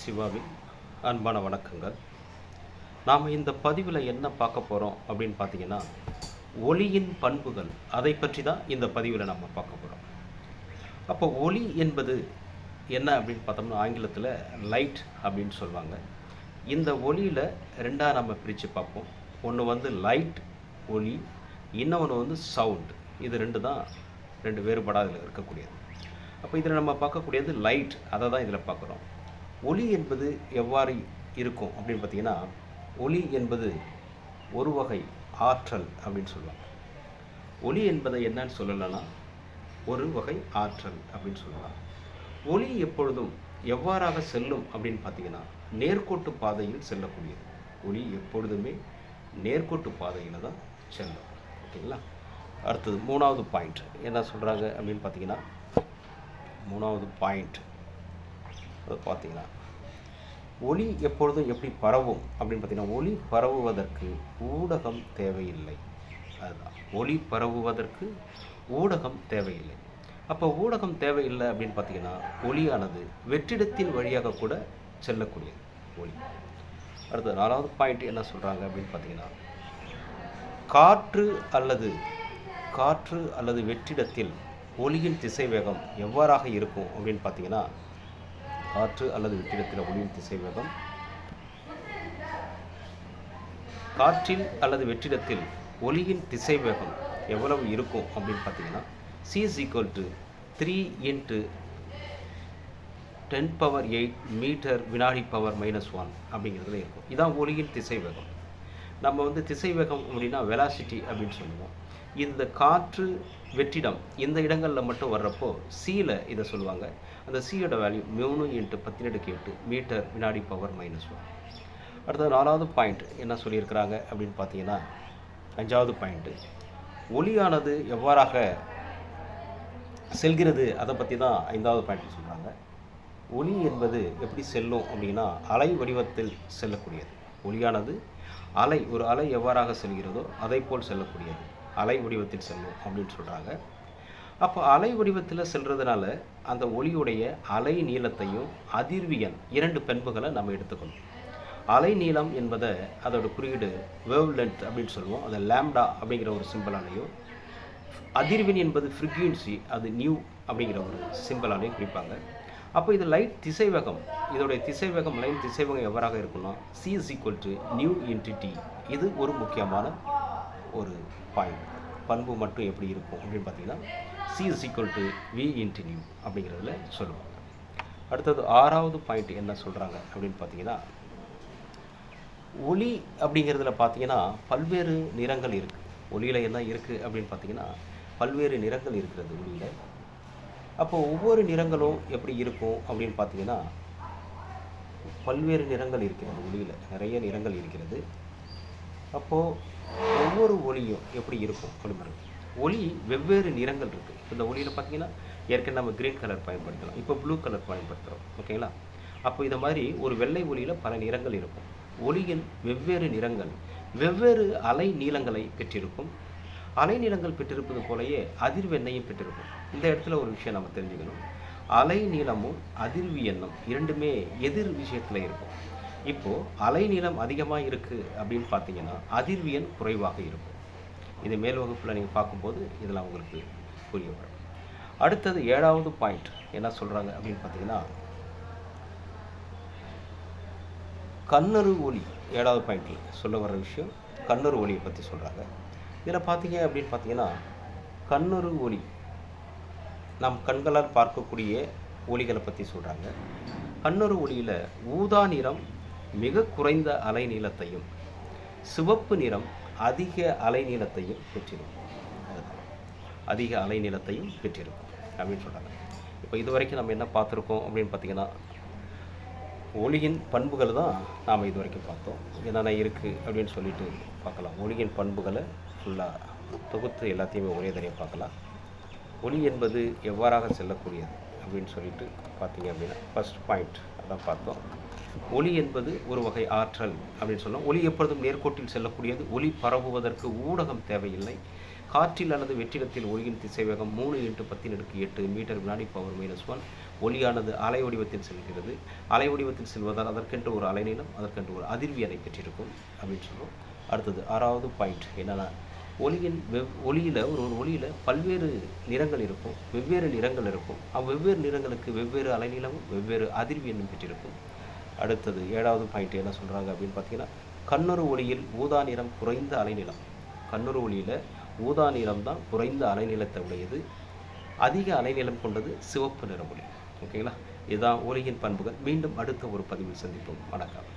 சிவாவின் அன்பான வணக்கங்கள். நாம் இந்த பதிவில் என்ன பார்க்க போகிறோம் அப்படின்னு பார்த்தீங்கன்னா ஒளியின் பண்புகள். அதை பற்றி தான் இந்த பதிவில் நம்ம பார்க்க போகிறோம் அப்போ ஒளி என்பது என்ன அப்படின்னு பார்த்தோம்னா ஆங்கிலத்தில் லைட் அப்படின்னு சொல்லுவாங்க. இந்த ஒளியில் ரெண்டாக நம்ம பிரித்து பார்ப்போம். ஒன்று வந்து லைட் ஒளி. இன்னொன்று வந்து சவுண்ட் இது ரெண்டு தான் ரெண்டு வேறுபாடாக இருக்கக்கூடியது. அப்போ இதில் நம்ம பார்க்கக்கூடியது லைட் அதை தான் இதில் பார்க்குறோம். ஒளி என்பது எவ்வாறு இருக்கும் அப்படின்னு பார்த்தீங்கன்னா ஒளி என்பது ஒரு வகை ஆற்றல் அப்படின்னு சொல்லுவாங்க. ஒளி என்பதை என்னன்னு சொல்லலைன்னா ஒரு வகை ஆற்றல் அப்படின்னு சொல்லலாம். ஒளி எப்பொழுதும் எவ்வாறாக செல்லும் அப்படின்னு பார்த்தீங்கன்னா நேர்கோட்டு பாதையில் செல்லக்கூடியது. ஒளி எப்பொழுதுமே நேர்கோட்டு பாதையில் தான் செல்லும். ஓகேங்களா? அடுத்தது மூணாவது பாயிண்ட். என்ன சொல்கிறாங்க அப்படின்னு பார்த்தீங்கன்னா மூணாவது பாயிண்ட். அது பார்த்தீங்கன்னா ஒளி எப்பொழுதும் எப்படி பரவும் அப்படின்னு பார்த்தீங்கன்னா ஒளி பரவுவதற்கு ஊடகம் தேவையில்லை. அதுதான். ஒளி பரவுவதற்கு ஊடகம் தேவையில்லை. அப்போ ஊடகம் தேவையில்லை அப்படின்னு பார்த்தீங்கன்னா ஒளியானது வெற்றிடத்தின் வழியாக கூட செல்லக்கூடியது ஒளி. அடுத்து நாலாவது பாயிண்ட் என்ன சொல்கிறாங்க அப்படின்னு பார்த்தீங்கன்னா காற்று அல்லது காற்று அல்லது வெற்றிடத்தில் ஒளியின் திசைவேகம் எவ்வாறாக இருக்கும் அப்படின்னு பார்த்தீங்கன்னா காற்று அல்லது வெற்றிடத்தில் ஒளியின் திசைவேகம். காற்றில் அல்லது வெற்றிடத்தில் ஒளியின் திசைவேகம் எவ்வளவு இருக்கும் அப்படின்னு பார்த்தீங்கன்னா C is equal to three into ten power eight metre வினாடி பவர் மைனஸ் ஒன் அப்படிங்கிறதுல இருக்கும். இதான் ஒளியின் திசைவேகம். நம்ம வந்து திசைவேகம் அப்படின்னா வெலாசிட்டி அப்படின்னு சொல்லுவோம். இந்த காற்று வெற்றிடம் இந்த இடங்களில் மட்டும் வர்றப்போ சியில் இதை சொல்லுவாங்க. அந்த சியோட வேல்யூ மூணு இன்ட்டு பத்தினெடுக்கு எட்டு மீட்டர் வினாடி பவர் மைனஸ் ஒன் அடுத்தது நாலாவது பாயிண்ட் என்ன சொல்லியிருக்கிறாங்க அப்படின்னு பார்த்தீங்கன்னா அஞ்சாவது பாயிண்ட்டு ஒளியானது எவ்வாறாக செல்கிறது? அதை பற்றி தான் ஐந்தாவது பாயிண்ட் சொல்கிறாங்க ஒளி என்பது எப்படி செல்லும் அப்படின்னா அலை வடிவத்தில் செல்லக்கூடியது. ஒளியானது அலை ஒரு அலை எவ்வாறாக செல்கிறதோ அதை போல் செல்லக்கூடியது. அலை வடிவத்தில் செல்லும் அப்படின்னு சொல்கிறாங்க அப்போ அலை வடிவத்தில் செல்கிறதுனால அந்த ஒளியுடைய அலை நீளத்தையும் அதிர்வியன் இரண்டு பண்புகளை நம்ம எடுத்துக்கணும். அலை நீளம் என்பதை அதோட குறியீடு வேவ் லென்த் அப்படின்னு சொல்லுவோம். அதை லேம்டா அப்படிங்கிற ஒரு சிம்பிளாலையும் அதிர்வின் என்பது ஃப்ரிக்யூன்சி அது நியூ அப்படிங்கிற ஒரு சிம்பிளாலையும் குறிப்பாங்க. அப்போ இது லைட் திசைவேகம். இதோடைய திசைவேகம் லைன் திசைவேகம் எவ்வாறாக இருக்குன்னா C is equal to new இன்டிட்டி இது ஒரு முக்கியமான ஒரு பாயிண்ட். பண்பு மட்டும் எப்படி இருக்கும் அப்படின்னு பார்த்தீங்கன்னா C is equal to V into nu அப்படிங்கிறதுல சொல்லுவாங்க. அடுத்தது ஆறாவது பாயிண்ட் என்ன சொல்கிறாங்க அப்படின்னு பார்த்தீங்கன்னா ஒளி அப்படிங்கிறதுல பார்த்தீங்கன்னா பல்வேறு நிறங்கள் இருக்குது ஒளியில் என்ன இருக்குது அப்படின்னு பார்த்தீங்கன்னா பல்வேறு நிறங்கள் இருக்கிறது ஒளியில். அப்போது ஒவ்வொரு நிறங்களும் எப்படி இருக்கும் அப்படின்னு பார்த்தீங்கன்னா பல்வேறு நிறங்கள் இருக்கிறது ஒளியில். நிறைய நிறங்கள் இருக்கிறது. அப்போது ஒவ்வொரு ஒளியும் எப்படி இருக்கும்? அப்படின்னு ஒளி வெவ்வேறு நிறங்கள் இருக்குது இந்த ஒளியில் பார்த்தீங்கன்னா ஏற்கனவே நம்ம கிரீன் கலர் பயன்படுத்தலாம் இப்போ ப்ளூ கலர் பயன்படுத்துகிறோம் ஓகேங்களா அப்போ இதை மாதிரி ஒரு வெள்ளை ஒளியில் பல நிறங்கள் இருக்கும். ஒளியின் வெவ்வேறு நிறங்கள் வெவ்வேறு அலை நீளங்களை பெற்றிருக்கும். அலை நீளங்கள் பெற்றிருப்பது போலயே அதிர்வெண்ணையும் பெற்றிருக்கும். இந்த இடத்துல ஒரு விஷயம் நம்ம தெரிஞ்சுக்கணும். அலை நீளமும் அதிர்வு எண்ணம் இரண்டுமே எதிர் விஷயத்தில் இருக்கும். இப்போது அலைநீளம் அதிகமாக இருக்குது அப்படின்னு பார்த்தீங்கன்னா அதிர்வியன் குறைவாக இருக்கும். இது மேல் வகுப்பில் நீங்கள் பார்க்கும்போது இதெல்லாம் உங்களுக்கு புரிய வரும். அடுத்தது ஏழாவது பாயிண்ட் என்ன சொல்கிறாங்க அப்படின்னு பார்த்தீங்கன்னா கண்ணறு ஒளி. ஏழாவது பாயிண்டில் சொல்ல வர விஷயம் கண்ணறு ஒளியை பற்றி சொல்கிறாங்க இதில் பார்த்தீங்க அப்படின்னு பார்த்தீங்கன்னா கண்ணறு ஒளி. நம் கண்களால் பார்க்கக்கூடிய ஒளிகளை பற்றி சொல்கிறாங்க கண்ணறு ஒளியில் ஊதா நிறம் மிக குறைந்த அலை நீளத்தையும் சிவப்பு நிறம் அதிக அலை நீளத்தையும் பெற்றிருக்கும். அதிக அலை நீளத்தையும் பெற்றிருக்கும் அப்படின்னு சொல்கிறாங்க இப்போ இது வரைக்கும் நம்ம என்ன பார்த்துருக்கோம் அப்படின்னு பார்த்தீங்கன்னா ஒளியின் பண்புகள் தான் நாம் இது வரைக்கும் பார்த்தோம். என்னென்ன இருக்குது அப்படின்னு சொல்லிட்டு பார்க்கலாம். ஒளியின் பண்புகளை ஃபுல்லாக தொகுத்து எல்லாத்தையுமே ஒரே தனியாக பார்க்கலாம். ஒளி என்பது எவ்வாறாக செல்லக்கூடியது அப்படின்னு சொல்லிட்டு பார்த்தீங்க அப்படின்னா ஃபர்ஸ்ட் பாயிண்ட் அதான் பார்த்தோம். ஒளி என்பது ஒரு வகை ஆற்றல் அப்படின்னு சொன்னோம். ஒளி எப்பொழுதும் நேர்கோட்டில் செல்லக்கூடியது. ஒளி பரவுவதற்கு ஊடகம் தேவையில்லை. காற்றில் அல்லது வெற்றிடத்தில் ஒளியின் திசைவேகம் மூணு இன்ட்டு பத்தின் அடுக்கு எட்டு மீட்டர் வினாடி பவர் மைனஸ் ஒன் ஒளியானது அலை வடிவத்தில் செல்கிறது. அலை வடிவத்தில் செல்வதால் அதற்கென்று ஒரு அலைநீளம் அதற்கென்று ஒரு அதிர்வியலை பெற்றிருக்கும் அப்படின்னு சொல்லுவோம் அடுத்தது ஆறாவது பாயிண்ட் என்னென்னா ஒளியின் வெவ் ஒளியில் ஒரு ஒரு ஒளியில் பல்வேறு நிறங்கள் இருக்கும். வெவ்வேறு நிறங்கள் இருக்கும். அவ்வெவ்வேறு நிறங்களுக்கு வெவ்வேறு அலைநீளமும் வெவ்வேறு அதிர்வியலும் பெற்றிருக்கும். அடுத்தது ஏழாவது பாயிண்ட் என்ன சொல்கிறாங்க அப்படின்னு பார்த்தீங்கன்னா கண்ணுறு ஒளியில் ஊதா நிறம் குறைந்த அலைநிலம் கண்ணுறு ஒளியில் ஊதா நிறம் தான் குறைந்த அலைநிலத்தை உடையது. அதிக அலைநிலம் கொண்டது சிவப்பு நிற ஒளி. ஓகேங்களா? இதுதான் ஒளியின் பண்புகள். மீண்டும் அடுத்த ஒரு பதிவில் சந்திப்போம். வணக்கம்.